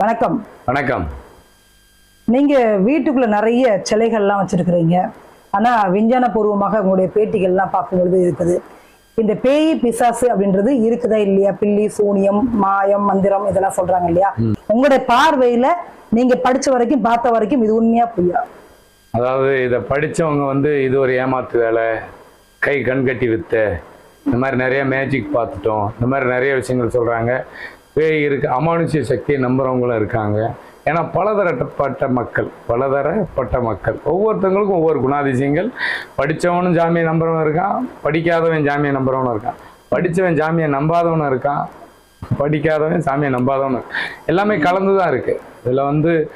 வணக்கம். வணக்கம். நீங்க வீட்டுக்குள்ள நிறைய சிலைகள்லாம் வச்சிருக்கிறீங்க. ஆனா விஞ்ஞான பூர்வமாக உங்களுடைய பேட்டிகள்லாம் பார்க்கும்பொழுது இருக்குது. இந்த பேய் பிசாசு அப்படின்றது இருக்குதா இல்லையா? பில்லி சூனியம் மாயம் மந்திரம் இதெல்லாம் சொல்றாங்க இல்லையா? உங்களுடைய பார்வையில நீங்க படிச்ச வரைக்கும் பார்த்த வரைக்கும் இது உண்மையா பொய்யா? அதாவது இதை படிச்சவங்க வந்து இது ஒரு ஏமாத்து வேலை கை கண் கட்டி வித்த இந்த மாதிரி நிறைய மேஜிக் பார்த்துட்டோம் இந்த மாதிரி நிறைய விஷயங்கள் சொல்றாங்க. இருக்கு. அமானுஷ்ய சக்தியை நம்புறவங்களும் இருக்காங்க. ஏன்னா பலதரப்பட்ட மக்கள் பலதரப்பட்ட மக்கள். ஒவ்வொருத்தவங்களுக்கும் ஒவ்வொரு குணாதிசயங்கள். படித்தவனும் ஜாமியை நம்புறவன் இருக்கான். படிக்காதவன் ஜாமியை நம்புறவனும் இருக்கான். படித்தவன் ஜாமியை நம்பாதவனும் இருக்கான். படிக்காதவன் சாமியை நம்பாதவனும் எல்லாமே கலந்து தான் இருக்குது இதில் வந்து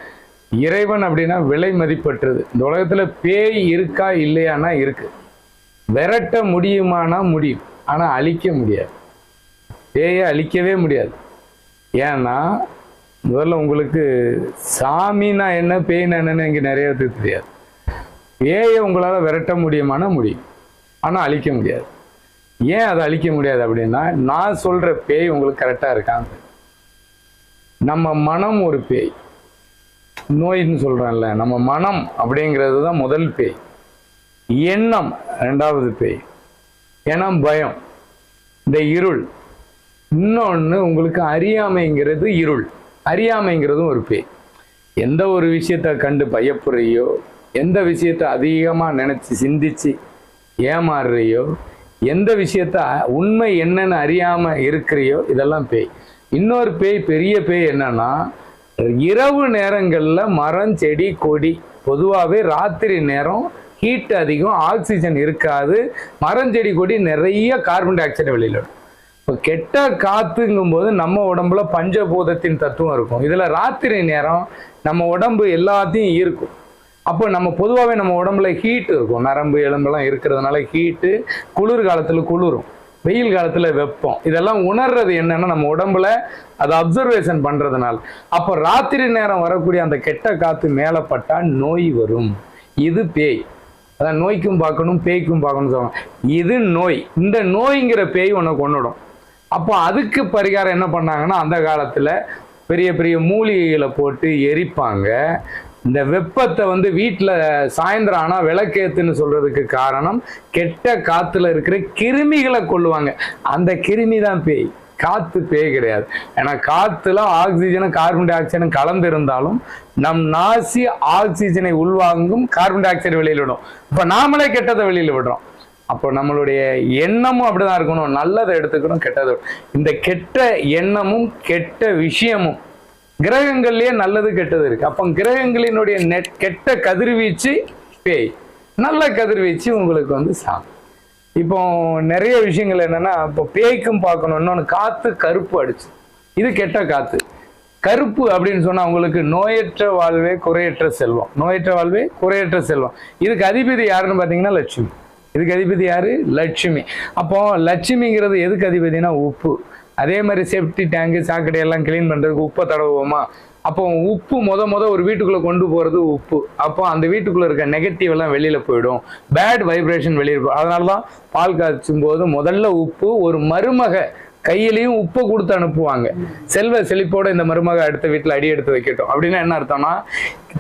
இறைவன் அப்படின்னா விலை மதிப்பற்றது. இந்த உலகத்தில் பேய் இருக்கா இல்லையானா இருக்குது விரட்ட முடியுமானா முடியும். ஆனால் அழிக்க முடியாது. பேயை அழிக்கவே முடியாது. ஏன்னா முதல்ல உங்களுக்கு சாமினா என்ன பேய்னா என்னன்னு இங்கே நிறைய பேருக்கு தெரியாது. பேயை உங்களால் விரட்ட முடியுமானா முடியும். ஆனால் அழிக்க முடியாது. ஏன் அதை அழிக்க முடியாது அப்படின்னா நான் சொல்ற பேய் உங்களுக்கு கரெக்டாக இருக்காங்க நம்ம மனம் ஒரு பேய். நோயின்னு சொல்கிறேன்ல நம்ம மனம் அப்படிங்கிறது தான் முதல் பேய். எண்ணம் ரெண்டாவது பேய். எண்ணம் பயம். இந்த இருள். இன்னொன்று உங்களுக்கு அறியாமைங்கிறது இருள். அறியாமைங்கிறதும் ஒரு பேய். எந்த ஒரு விஷயத்தை கண்டு பயப்படுறையோ எந்த விஷயத்தை அதிகமாக நினச்சி சிந்திச்சு ஏமாறுறையோ எந்த விஷயத்த உண்மை என்னன்னு அறியாமல் இருக்கிறியோ இதெல்லாம் பேய். இன்னொரு பேய் பெரிய பேய் என்னன்னா இரவு நேரங்களில் மரம் செடி கொடி பொதுவாகவே ராத்திரி நேரம் ஹீட் அதிகம் ஆக்சிஜன் இருக்காது. மரம் செடி கொடி நிறைய கார்பன் டை ஆக்சைடை வெளியிடும் இப்போ கெட்ட காத்துங்கும்போது நம்ம உடம்புல பஞ்சபூதத்தின் தத்துவம் இருக்கும். இதில் ராத்திரி நேரம் நம்ம உடம்பு எல்லாத்தையும் ஈர்க்கும். அப்போ நம்ம பொதுவாகவே நம்ம உடம்புல ஹீட் இருக்கும். நரம்பு எலும்பெல்லாம் இருக்கிறதுனால ஹீட்டு குளிர் காலத்தில் குளிரும். வெயில் காலத்தில் வெப்பம். இதெல்லாம் உணர்றது என்னன்னா நம்ம உடம்புல அதை அப்சர்வேஷன் பண்ணுறதுனால அப்போ ராத்திரி நேரம் வரக்கூடிய அந்த கெட்ட காற்று மேல நோய் வரும். இது பேய். அதான் நோய்க்கும் பார்க்கணும் பேய்க்கும் பார்க்கணும் சொல்லுவாங்க. இது நோய். இந்த நோய்ங்கிற பேய் உனக்கு கொண்டுடும் அப்போ அதுக்கு பரிகாரம் என்ன பண்ணாங்கன்னா அந்த காலத்தில் பெரிய பெரிய மூலிகைகளை போட்டு எரிப்பாங்க. இந்த வெப்பத்தை வந்து வீட்டில் சாயந்தரம் ஆனால் விளக்கேத்துன்னு சொல்கிறதுக்கு காரணம் கெட்ட காற்றுல இருக்கிற கிருமிகளை கொள்ளுவாங்க அந்த கிருமி தான் பேய். காற்று பேய் கிடையாது. ஏன்னா காற்றுல ஆக்சிஜனும் கார்பன் டை ஆக்சைடும் கலந்து இருந்தாலும் நம் நாசி ஆக்சிஜனை உள்வாங்கும் கார்பன் டை ஆக்சைடு வெளியில் விடும். இப்போ நாமளே கெட்டதை வெளியில் விடுறோம். அப்போ நம்மளுடைய எண்ணமும் அப்படிதான் இருக்கணும். நல்லதை எடுத்துக்கணும் கெட்டதை. இந்த கெட்ட எண்ணமும் கெட்ட விஷயமும் கிரகங்கள்லயே நல்லது கெட்டது இருக்கு. அப்போ கிரகங்களினுடைய நெட் கெட்ட கதிர்வீச்சு பேய். நல்ல கதிர்வீச்சு உங்களுக்கு வந்து சாமி. இப்போ நிறைய விஷயங்கள் என்னன்னா இப்போ பேய்க்கும் பார்க்கணும். இன்னொன்று காத்து கருப்பு அடிச்சு. இது கெட்ட காத்து. கருப்பு அப்படின்னு சொன்னா உங்களுக்கு நோயற்ற வாழ்வே குறையற்ற செல்வம். நோயற்ற வாழ்வே குறையற்ற செல்வம். இதுக்கு அதிபதி யாருன்னு பார்த்தீங்கன்னா லட்சுமி. இதுக்கு அதிபதி யாரு? லட்சுமி. அப்போ லட்சுமிங்கிறது எதுக்கு அதிபதினா உப்பு. அதே மாதிரி சேஃப்டி டேங்கு சாக்கடை எல்லாம் க்ளீன் பண்றதுக்கு உப்பை தடவுவோமா? அப்போ உப்பு முத முத ஒரு வீட்டுக்குள்ள கொண்டு போறது உப்பு. அப்போ அந்த வீட்டுக்குள்ள இருக்க நெகட்டிவ் எல்லாம் வெளியில போயிடும். பேட் வைப்ரேஷன் வெளியே போயிடும் அதனால தான் பால் காய்ச்சும் போது முதல்ல உப்பு ஒரு மருமக கையிலையும் உப்பை கொடுத்து அனுப்புவாங்க. செல்வ செழிப்போட இந்த மருமக அடுத்த வீட்டுல அடி எடுத்து வைக்கட்டும் அப்படின்னா என்ன அர்த்தம்னா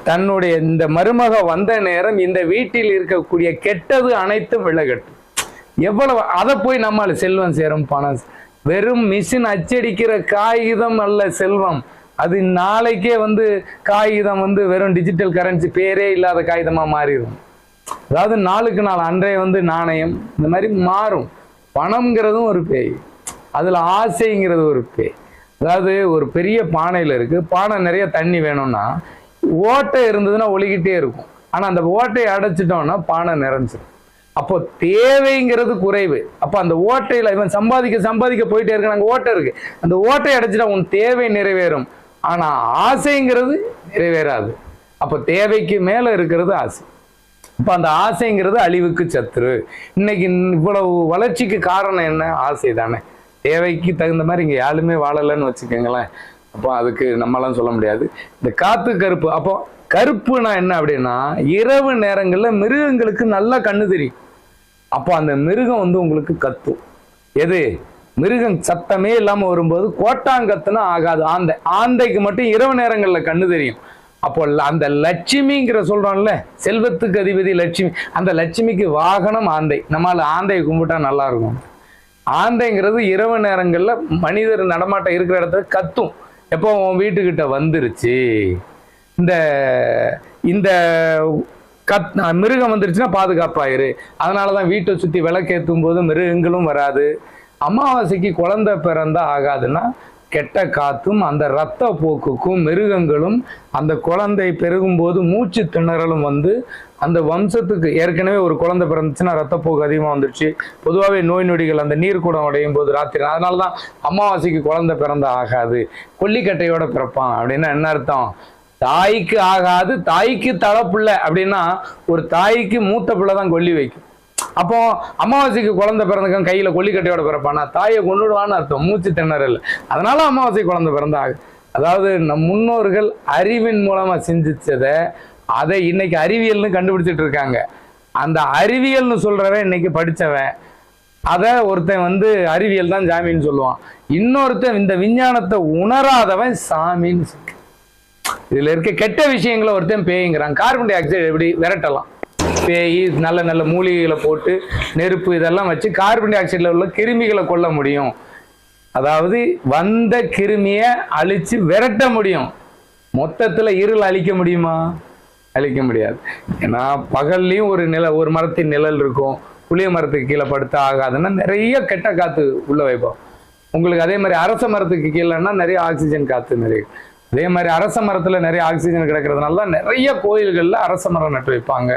தன்னுடைய இந்த மருமக வந்த நேரம் இந்த வீட்டில் இருக்கக்கூடிய கெட்டது அனைத்தும் விலகட்டும். எவ்வளவு அதை போய் நம்மால் செல்வம் சேரும் பணம். வெறும் மிஷின் அச்சடிக்கிற காகிதம் அல்ல செல்வம். அது நாளைக்கே வந்து காகிதம் வந்து வெறும் டிஜிட்டல் கரன்சி பேரே இல்லாத காகிதமா மாறிடும். அதாவது நாளுக்கு நாள் அன்றைய வந்து நாணயம் இந்த மாதிரி மாறும். பணம்ங்கிறதும் ஒரு பேய். அதில் ஆசைங்கிறது ஒரு பே அதாவது ஒரு பெரிய பானையில் இருக்குது பானை நிறைய தண்ணி வேணும்னா ஓட்டை இருந்ததுன்னா ஒழிக்கிட்டே இருக்கும். ஆனால் அந்த ஓட்டையை அடைச்சிட்டோம்னா பானை நிறைஞ்சிடும் அப்போ தேவைங்கிறது குறைவு. அப்போ அந்த ஓட்டையில் இவன் சம்பாதிக்க சம்பாதிக்க போயிட்டே இருக்கு அங்க ஓட்டை இருக்கு. அந்த ஓட்டையை அடைச்சிட்டா உன் தேவை நிறைவேறும். ஆனால் ஆசைங்கிறது நிறைவேறாது. அப்போ தேவைக்கு மேலே இருக்கிறது ஆசை. இப்போ அந்த ஆசைங்கிறது அழிவுக்கு சத்துரு. இன்னைக்கு இவ்வளவு வளர்ச்சிக்கு காரணம் என்ன? ஆசை தானே தேவைக்கு தகுந்த மாதிரி இங்கே யாருமே வாழலைன்னு வச்சுக்கோங்களேன். அப்போ அதுக்கு நம்மளாம் சொல்ல முடியாது. இந்த காத்து கருப்பு அப்போ கருப்புனா என்ன அப்படின்னா இரவு நேரங்களில் மிருகங்களுக்கு நல்லா கண்ணு தெரியும். அப்போ அந்த மிருகம் வந்து உங்களுக்கு கத்தும். எது? மிருகம் சத்தமே இல்லாமல் வரும்போது கோட்டாங்கத்துனா ஆகாது. ஆந்தை ஆந்தைக்கு மட்டும் இரவு நேரங்களில் கண்ணு தெரியும். அப்போ அந்த லட்சுமிங்கிற சொல்கிறோம்ல செல்வத்துக்கு அதிபதி லட்சுமி. அந்த லட்சுமிக்கு வாகனம் ஆந்தை. நம்மளால் ஆந்தையை கும்பிட்டா நல்லா இருக்கும். ஆந்தைங்கிறது இரவு நேரங்களில் மனிதர் நடமாட்டம் இருக்கிற இடத்துல கத்தும். எப்போ உன் வீட்டுக்கிட்ட வந்துருச்சு? இந்த இந்த கத் மிருகம் வந்துருச்சுன்னா பாதுகாப்பாயிரு. அதனாலதான் வீட்டை சுற்றி விளக்கேற்றும் போது மிருகங்களும் வராது. அமாவாசைக்கு குழந்தை பிறந்தா ஆகாதுன்னா கெட்ட காத்தும் அந்த இரத்த போக்குக்கும் மிருகங்களும் அந்த குழந்தை பெருகும்போது மூச்சு திணறலும் வந்து அந்த வம்சத்துக்கு ஏற்கனவே ஒரு குழந்தை பிறந்துச்சுன்னா ரத்தப்போக்கு அதிகமாக வந்துடுச்சு. பொதுவாகவே நோய் நொடிகள் அந்த நீர் குடம் உடையும் போது ராத்திரி அதனால தான் அமாவாசைக்கு குழந்தை பிறந்த ஆகாது கொல்லிக்கட்டையோட பிறப்பான் அப்படின்னா என்ன அர்த்தம்? தாய்க்கு ஆகாது தாய்க்கு தலப்புள்ள அப்படின்னா ஒரு தாய்க்கு மூத்த பிள்ளை தான் கொல்லி வைக்கும். அப்போ அமாவாசைக்கு குழந்தை பிறந்தக்கும் கையில கொல்லிக்கட்டையோட பிறப்பானா? தாயை கொண்டுடுவான்னு அர்த்தம். மூச்சு திணறல் அதனால அமாவாசை குழந்தை பிறந்தா அதாவது நம் முன்னோர்கள் அறிவின் மூலமா சிந்திச்சதை அதை இன்னைக்கு அறிவியல்னு கண்டுபிடிச்சிட்டு இருக்காங்க. அந்த அறிவியல்னு சொல்றவன் இன்னைக்கு படித்தவன் அதை ஒருத்தன் வந்து அறிவியல் தான் ஜாமின்னு சொல்லுவான். இன்னொருத்தன் இந்த விஞ்ஞானத்தை உணராதவன் சாமின்னு சொல்லுவான். இதுல இருக்க கெட்ட விஷயங்களை ஒருத்தன் பேய்ங்கிறான். கார்பன் டை ஆக்சைடு எப்படி விரட்டலாம்? பேய் நல்ல நல்ல மூலிகைகளை போட்டு நெருப்பு இதெல்லாம் வச்சு கார்பன் டை ஆக்சைடில் உள்ள கிருமிகளை கொல்ல முடியும். அதாவது வந்த கிருமியை அழித்து விரட்ட முடியும். மொத்தத்தில் இருள் அழிக்க முடியுமா? அழிக்க முடியாது. ஏன்னா பகல்லையும் ஒரு நில ஒரு மரத்தின் நிழல் இருக்கும். புளிய மரத்துக்கு கீழே படுத்தா ஆகாதுன்னா நிறைய கெட்ட காற்று உள்ள வைப்போம். உங்களுக்கு அதே மாதிரி அரச மரத்துக்கு கீழேன்னா நிறைய ஆக்சிஜன் காற்று நிறைய. அதே மாதிரி அரச மரத்தில் நிறைய ஆக்சிஜன் கிடைக்கிறதுனால தான் நிறைய கோயில்களில் அரச மரம் நட்டு வைப்பாங்க.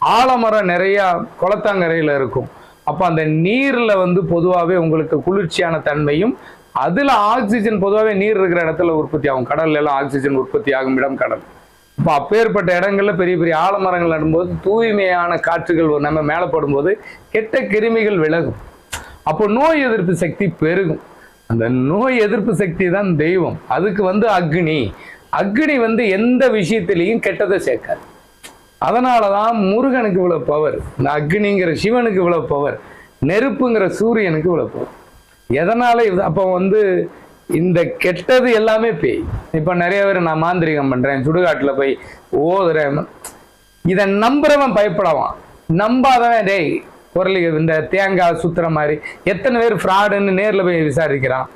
ஆலமரம் நிறையா குளத்தாங்கரையில் இருக்கும். அப்போ அந்த நீரில் வந்து பொதுவாகவே உங்களுக்கு குளிர்ச்சியான தன்மையும் அதில் ஆக்சிஜன் பொதுவாகவே நீர் இருக்கிற இடத்துல உற்பத்தி ஆகும். கடல்ல எல்லாம் ஆக்சிஜன் உற்பத்தி ஆகும் இடம் கடல். இப்போ அப்பேற்பட்ட இடங்களில் பெரிய பெரிய ஆலமரங்கள் நடும்போது தூய்மையான காற்றுகள் நம்ம மேலே படும்போது கெட்ட கிருமிகள் விலகும். அப்போ நோய் எதிர்ப்பு சக்தி பெருகும். அந்த நோய் எதிர்ப்பு சக்தி தான் தெய்வம். அதுக்கு வந்து அக்னி. அக்னி வந்து எந்த விஷயத்திலையும் கெட்டதை சேர்க்காது. அதனால தான் முருகனுக்கு இவ்வளோ பவர் இந்த அக்னிங்கிற சிவனுக்கு இவ்வளோ பவர் நெருப்புங்கிற சூரியனுக்கு இவ்வளோ பவர் எதனால் இது அப்போ வந்து இந்த கெட்டது எல்லாமே பேய். இப்போ நிறைய பேர் நான் மாந்திரிகம் பண்ணுறேன் சுடுகாட்டில் போய் ஓதுறேன். இதை நம்புறவன் பயப்படவான். நம்பாதவன் டேய் குரலி இந்த தேங்காய் சுத்துற மாதிரி எத்தனை பேர் ஃப்ராடுன்னு நேரில் போய் விசாரிக்கிறான்.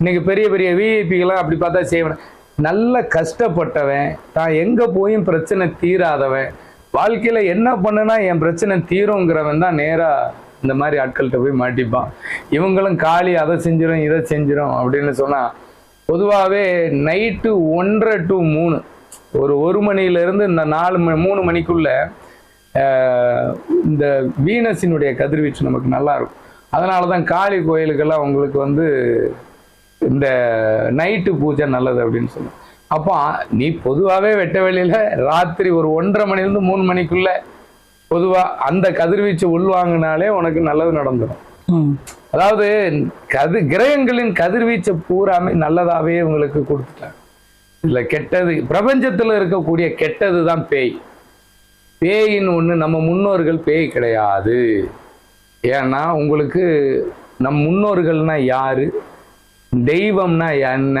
இன்னைக்கு பெரிய பெரிய விஐபிகளாம் அப்படி பார்த்தா செய்வன நல்ல கஷ்டப்பட்டவன் தான் எங்கே போயும் பிரச்சனை தீராதவன். வாழ்க்கையில என்ன பண்ணுனா என் பிரச்சனை தீருங்கிறவன் தான் நேரா இந்த மாதிரி ஆட்கள்கிட்ட போய் மாட்டிப்பான். இவங்களும் காளி அதை செஞ்சிடும் இதை செஞ்சிடும் அப்படின்னு சொன்னா பொதுவாகவே நைட்டு ஒன்றரை டு மூணு ஒரு ஒரு மணிலேருந்து இந்த நாலு மணி மூணு மணிக்குள்ள இந்த வீனஸினுடைய கதிர்வீச்சு நமக்கு நல்லா இருக்கும் அதனால தான் காளி கோயிலுக்கெல்லாம் உங்களுக்கு வந்து இந்த நைட்டு பூஜை நல்லது அப்படின்னு சொல்லுவோம். அப்போ நீ பொதுவாகவே வெட்ட வெளியில ராத்திரி ஒரு ஒன்றரை மணிலேருந்து மூணு மணிக்குள்ள பொதுவா அந்த கதிர்வீச்சு உள்வாங்கினாலே உனக்கு நல்லது நடந்துடும் அதாவது கது கிரகங்களின் கதிர்வீச்சை பூராமே நல்லதாவே உங்களுக்கு கொடுத்துட்டாங்க. இதுல கெட்டது பிரபஞ்சத்துல இருக்கக்கூடிய கெட்டது தான் பேய். பேயின்னு ஒண்ணு நம்ம முன்னோர்கள் பேய் கிடையாது. ஏன்னா உங்களுக்கு நம் முன்னோர்கள்னா யாரு? தெய்வம்னா என்ன?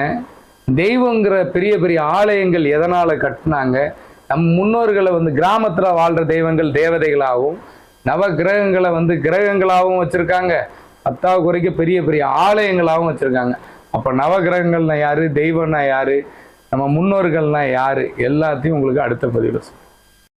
தெய்வங்கிற பெரிய பெரிய ஆலயங்கள் எதனால் கட்டினாங்க? நம் முன்னோர்களை வந்து கிராமத்தில் வாழ்கிற தெய்வங்கள் தேவதைகளாகவும் நவ கிரகங்களை வந்து கிரகங்களாகவும் வச்சுருக்காங்க. பத்தாவது குறைக்க பெரிய பெரிய ஆலயங்களாகவும் வச்சுருக்காங்க. அப்போ நவ கிரகங்கள்னா யார்? தெய்வம்னா யார்? நம்ம முன்னோர்கள்னா யார்? எல்லாத்தையும் உங்களுக்கு அடுத்த பதிவில்